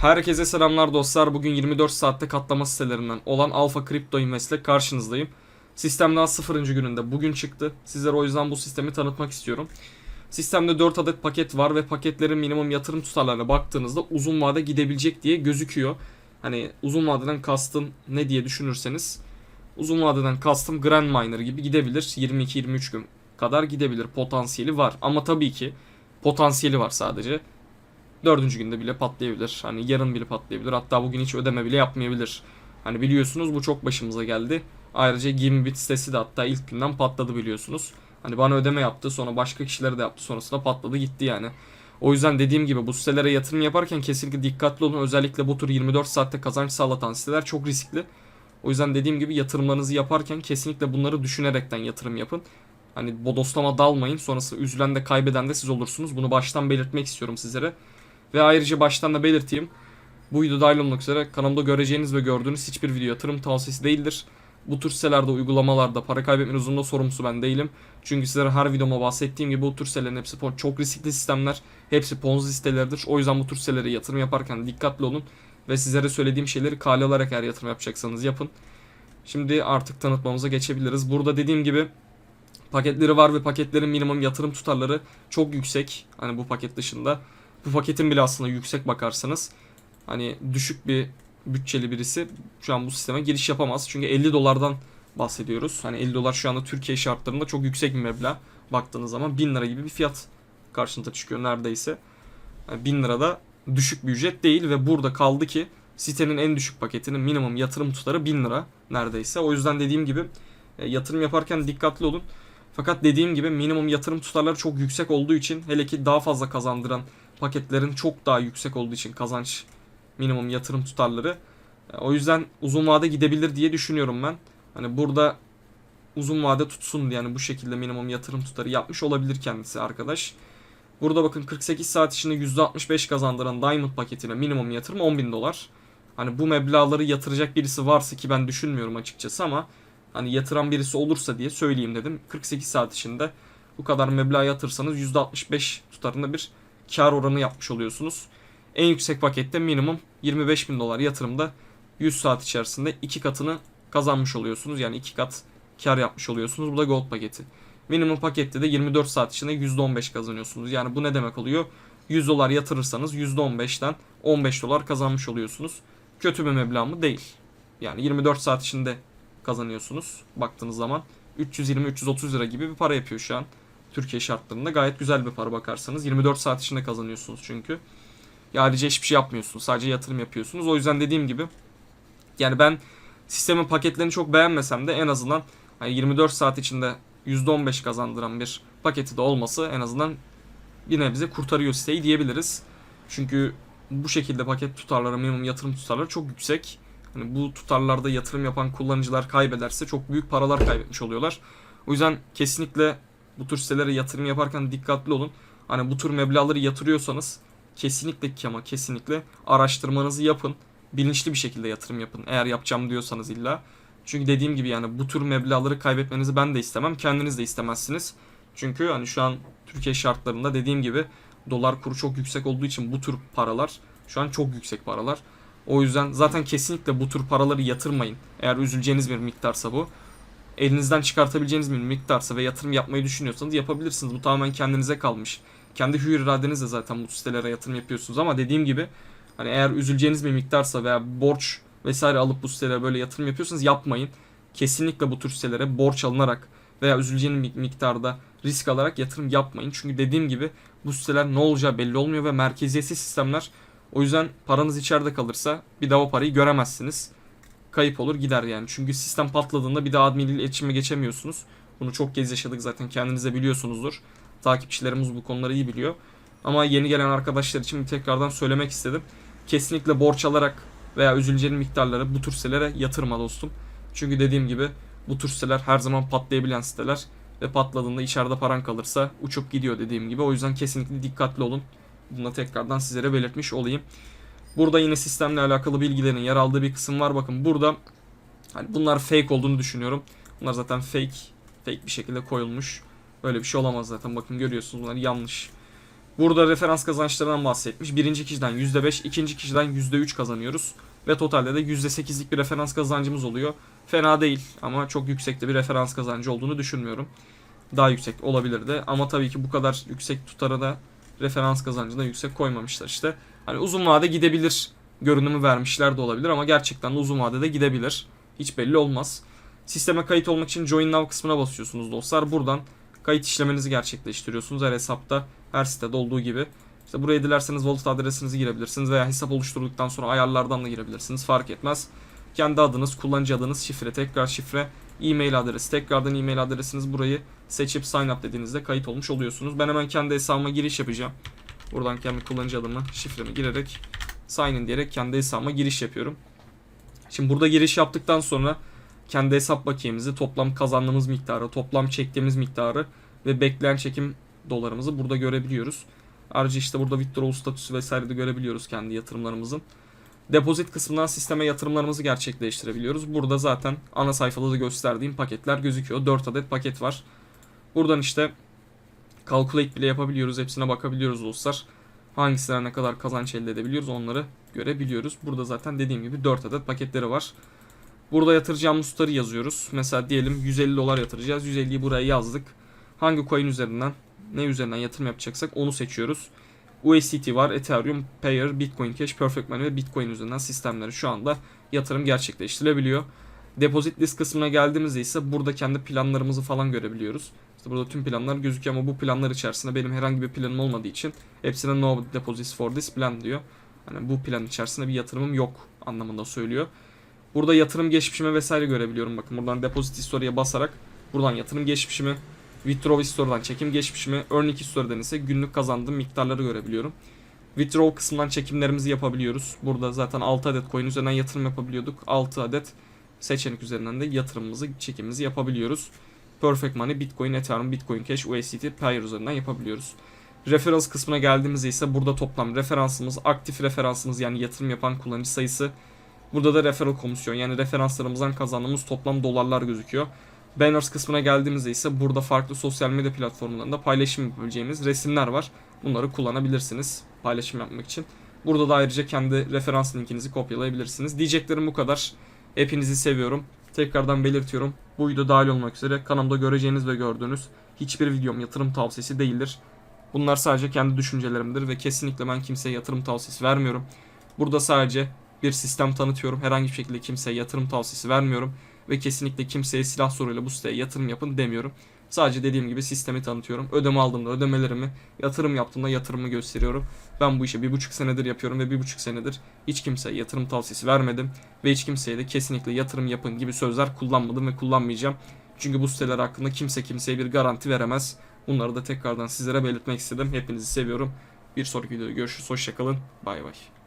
Herkese selamlar dostlar. Bugün 24 saatte katlama sitelerinden olan Alpha Crypto Invest karşınızdayım. Sistem daha 0. gününde bugün çıktı. Sizlere o yüzden bu sistemi tanıtmak istiyorum. Sistemde 4 adet paket var ve paketlerin minimum yatırım tutarlarına baktığınızda uzun vade gidebilecek diye gözüküyor. Hani uzun vadeden kastım ne diye düşünürseniz uzun vadeden kastım Grand Miner gibi gidebilir. 22-23 gün kadar gidebilir. Potansiyeli var. Ama tabii ki potansiyeli var sadece. Dördüncü günde bile patlayabilir. Hani yarın bile patlayabilir. Hatta bugün hiç ödeme bile yapmayabilir. Hani biliyorsunuz bu çok başımıza geldi. Ayrıca Gimbit sitesi de hatta ilk günden patladı biliyorsunuz. Hani bana ödeme yaptı sonra başka kişilere de yaptı sonrasında patladı gitti yani. O yüzden dediğim gibi bu sitelere yatırım yaparken kesinlikle dikkatli olun. Özellikle bu tür 24 saatte kazanç sağlatan siteler çok riskli. O yüzden dediğim gibi yatırımlarınızı yaparken kesinlikle bunları düşünerekten yatırım yapın. Hani bodoslama dalmayın. Sonrası üzülen de kaybeden de siz olursunuz. Bunu baştan belirtmek istiyorum sizlere. Ve ayrıca baştan da belirteyim. Bu video dahil olmak üzere kanalımda göreceğiniz ve gördüğünüz hiçbir video yatırım tavsiyesi değildir. Bu tür sitelerde, uygulamalarda para kaybetme uzunluğunda sorumlusu ben değilim. Çünkü sizlere her videoma bahsettiğim gibi bu tür sitelerin hepsi çok riskli sistemler. Hepsi ponzi siteleridir. O yüzden bu tür sitelere yatırım yaparken dikkatli olun. Ve sizlere söylediğim şeyleri kale alarak eğer yatırım yapacaksanız yapın. Şimdi artık tanıtmamıza geçebiliriz. Burada dediğim gibi paketleri var ve paketlerin minimum yatırım tutarları çok yüksek. Hani bu paket dışında. Bu paketin bile aslında yüksek bakarsanız. Hani düşük bir bütçeli birisi şu an bu sisteme giriş yapamaz. Çünkü 50 dolardan bahsediyoruz. Hani 50 dolar şu anda Türkiye şartlarında çok yüksek bir meblağ. Baktığınız zaman 1000 lira gibi bir fiyat karşınıza çıkıyor neredeyse. Yani 1000 lira da düşük bir ücret değil ve burada kaldı ki sitenin en düşük paketinin minimum yatırım tutarı 1000 lira neredeyse. O yüzden dediğim gibi e, yatırım yaparken dikkatli olun. Fakat dediğim gibi minimum yatırım tutarları çok yüksek olduğu için hele ki daha fazla kazandıran paketlerin çok daha yüksek olduğu için kazanç minimum yatırım tutarları. E, O yüzden uzun vade gidebilir diye düşünüyorum ben. Hani burada uzun vade tutsun diye yani bu şekilde minimum yatırım tutarı yapmış olabilir kendisi arkadaş. Burada bakın 48 saat içinde %65 kazandıran Diamond paketine minimum yatırım 10.000 dolar. Hani bu meblağları yatıracak birisi varsa ki ben düşünmüyorum açıkçası ama hani yatıran birisi olursa diye söyleyeyim dedim. 48 saat içinde bu kadar meblağ yatırsanız %65 tutarında bir kar oranı yapmış oluyorsunuz. En yüksek pakette minimum 25 bin dolar yatırımda 100 saat içerisinde iki katını kazanmış oluyorsunuz. Yani iki kat kar yapmış oluyorsunuz. Bu da gold paketi. Minimum pakette de 24 saat içinde %15 kazanıyorsunuz. Yani bu ne demek oluyor? 100 dolar yatırırsanız %15'ten 15 dolar kazanmış oluyorsunuz. Kötü bir meblağ mı? Değil. Yani 24 saat içinde kazanıyorsunuz baktığınız zaman. 320-330 lira gibi bir para yapıyor şu an. Türkiye şartlarında gayet güzel bir para bakarsanız. 24 saat içinde kazanıyorsunuz çünkü. Ya ayrıca hiçbir şey yapmıyorsunuz. Sadece yatırım yapıyorsunuz. O yüzden dediğim gibi yani ben sistemin paketlerini çok beğenmesem de en azından hani 24 saat içinde %15 kazandıran bir paketi de olması en azından bir nebze kurtarıyor siteyi diyebiliriz. Çünkü bu şekilde paket tutarları, minimum yatırım tutarları çok yüksek. Hani bu tutarlarda yatırım yapan kullanıcılar kaybederse çok büyük paralar kaybetmiş oluyorlar. O yüzden kesinlikle bu tür sitelere yatırım yaparken dikkatli olun. Hani bu tür meblağları yatırıyorsanız kesinlikle ki ama kesinlikle araştırmanızı yapın. Bilinçli bir şekilde yatırım yapın. Eğer yapacağım diyorsanız illa. Çünkü dediğim gibi yani bu tür meblağları kaybetmenizi ben de istemem. Kendiniz de istemezsiniz. Çünkü hani şu an Türkiye şartlarında dediğim gibi dolar kuru çok yüksek olduğu için bu tür paralar şu an çok yüksek paralar. O yüzden zaten kesinlikle bu tür paraları yatırmayın. Eğer üzüleceğiniz bir miktarsa bu. Elinizden çıkartabileceğiniz bir miktarsa ve yatırım yapmayı düşünüyorsanız yapabilirsiniz. Bu tamamen kendinize kalmış. Kendi hür iradenizle zaten bu sitelere yatırım yapıyorsunuz ama dediğim gibi hani eğer üzüleceğiniz bir miktarsa veya borç vesaire alıp bu sitelere böyle yatırım yapıyorsanız yapmayın. Kesinlikle bu tür sitelere borç alınarak veya üzüleceğiniz mi- miktarda risk alarak yatırım yapmayın. Çünkü dediğim gibi bu siteler ne olacağı belli olmuyor ve merkeziyetsiz sistemler. O yüzden paranız içeride kalırsa bir daha o parayı göremezsiniz. Kayıp olur gider yani. Çünkü sistem patladığında bir daha admin ile iletişime geçemiyorsunuz. Bunu çok kez yaşadık zaten kendiniz de biliyorsunuzdur. Takipçilerimiz bu konuları iyi biliyor. Ama yeni gelen arkadaşlar için tekrardan söylemek istedim. Kesinlikle borç alarak veya üzüleceğin miktarları bu tür sitelere yatırma dostum. Çünkü dediğim gibi bu tür siteler her zaman patlayabilen siteler ve patladığında içeride paran kalırsa uçup gidiyor dediğim gibi. O yüzden kesinlikle dikkatli olun. Bunu da tekrardan sizlere belirtmiş olayım. Burada yine sistemle alakalı bilgilerin yer aldığı bir kısım var. Bakın burada hani bunlar fake olduğunu düşünüyorum. Bunlar zaten fake. Fake bir şekilde koyulmuş. Böyle bir şey olamaz zaten. Bakın görüyorsunuz bunlar yanlış. Burada referans kazançlarından bahsetmiş. Birinci kişiden %5, ikinci kişiden %3 kazanıyoruz. Ve totalde de %8'lik bir referans kazancımız oluyor. Fena değil ama çok yüksekte bir referans kazancı olduğunu düşünmüyorum. Daha yüksek olabilirdi ama tabii ki bu kadar yüksek tutara da referans kazancını yüksek koymamışlar işte. Hani uzun vade gidebilir görünümü vermişler de olabilir ama gerçekten de uzun vadede gidebilir. Hiç belli olmaz. Sisteme kayıt olmak için Join Now kısmına basıyorsunuz dostlar. Buradan kayıt işlemenizi gerçekleştiriyorsunuz. Her hesapta, her sitede olduğu gibi. İşte buraya dilerseniz wallet adresinizi girebilirsiniz veya hesap oluşturduktan sonra ayarlardan da girebilirsiniz. Fark etmez. Kendi adınız, kullanıcı adınız, şifre, tekrar şifre, e-mail adresi, tekrardan e-mail adresiniz burayı seçip sign up dediğinizde kayıt olmuş oluyorsunuz. Ben hemen kendi hesabıma giriş yapacağım. Buradan kendi kullanıcı adımı, şifremi girerek sign in diyerek kendi hesabıma giriş yapıyorum. Şimdi burada giriş yaptıktan sonra kendi hesap bakiyemizi, toplam kazandığımız miktarı, toplam çektiğimiz miktarı ve bekleyen çekim dolarımızı burada görebiliyoruz. Ayrıca işte burada withdrawal statüsü vesaire de görebiliyoruz kendi yatırımlarımızın. Depozit kısmından sisteme yatırımlarımızı gerçekleştirebiliyoruz. Burada zaten ana sayfada da gösterdiğim paketler gözüküyor. 4 adet paket var. Buradan işte calculate bile yapabiliyoruz. Hepsine bakabiliyoruz dostlar. Hangisine ne kadar kazanç elde edebiliyoruz onları görebiliyoruz. Burada zaten dediğim gibi 4 adet paketleri var. Burada yatıracağımız tutarı yazıyoruz. Mesela diyelim 150 dolar yatıracağız. 150'yi buraya yazdık. Hangi coin üzerinden ne üzerinden yatırım yapacaksak onu seçiyoruz. USDT var, Ethereum, Payer, Bitcoin Cash, Perfect Money ve Bitcoin üzerinden sistemleri şu anda yatırım gerçekleştirebiliyor. Deposit list kısmına geldiğimizde ise burada kendi planlarımızı falan görebiliyoruz. İşte burada tüm planlar gözüküyor ama bu planlar içerisinde benim herhangi bir planım olmadığı için hepsine no deposits for this plan diyor. Hani bu plan içerisinde bir yatırımım yok anlamında söylüyor. Burada yatırım geçmişimi vesaire görebiliyorum. Bakın buradan deposit history'e basarak buradan yatırım geçmişimi, withdraw history'dan çekim geçmişimi, earning history'den ise günlük kazandığım miktarları görebiliyorum. Withdraw kısmından çekimlerimizi yapabiliyoruz. Burada zaten 6 adet coin üzerinden yatırım yapabiliyorduk. 6 adet seçenek üzerinden de yatırımımızı, çekimimizi yapabiliyoruz. Perfect Money, Bitcoin, Ethereum, Bitcoin Cash, USDT, Payer üzerinden yapabiliyoruz. Referrals kısmına geldiğimizde ise burada toplam referansımız, aktif referansımız yani yatırım yapan kullanıcı sayısı. Burada da referral komisyon yani referanslarımızdan kazandığımız toplam dolarlar gözüküyor. Banners kısmına geldiğimizde ise burada farklı sosyal medya platformlarında paylaşım yapabileceğimiz resimler var. Bunları kullanabilirsiniz paylaşım yapmak için. Burada da ayrıca kendi referans linkinizi kopyalayabilirsiniz. Diyeceklerim bu kadar. Hepinizi seviyorum. Tekrardan belirtiyorum. Bu video dahil olmak üzere kanalımda göreceğiniz ve gördüğünüz hiçbir videom yatırım tavsiyesi değildir. Bunlar sadece kendi düşüncelerimdir ve kesinlikle ben kimseye yatırım tavsiyesi vermiyorum. Burada sadece bir sistem tanıtıyorum. Herhangi bir şekilde kimseye yatırım tavsiyesi vermiyorum. Ve kesinlikle kimseye silah soruyla bu siteye yatırım yapın demiyorum. Sadece dediğim gibi sistemi tanıtıyorum. Ödeme aldığımda ödemelerimi, yatırım yaptığımda yatırımı gösteriyorum. Ben bu işi bir buçuk senedir yapıyorum ve bir buçuk senedir hiç kimseye yatırım tavsiyesi vermedim. Ve hiç kimseye de kesinlikle yatırım yapın gibi sözler kullanmadım ve kullanmayacağım. Çünkü bu siteler hakkında kimse kimseye bir garanti veremez. Bunları da tekrardan sizlere belirtmek istedim. Hepinizi seviyorum. Bir sonraki videoda görüşürüz. Hoşçakalın. Bay bay.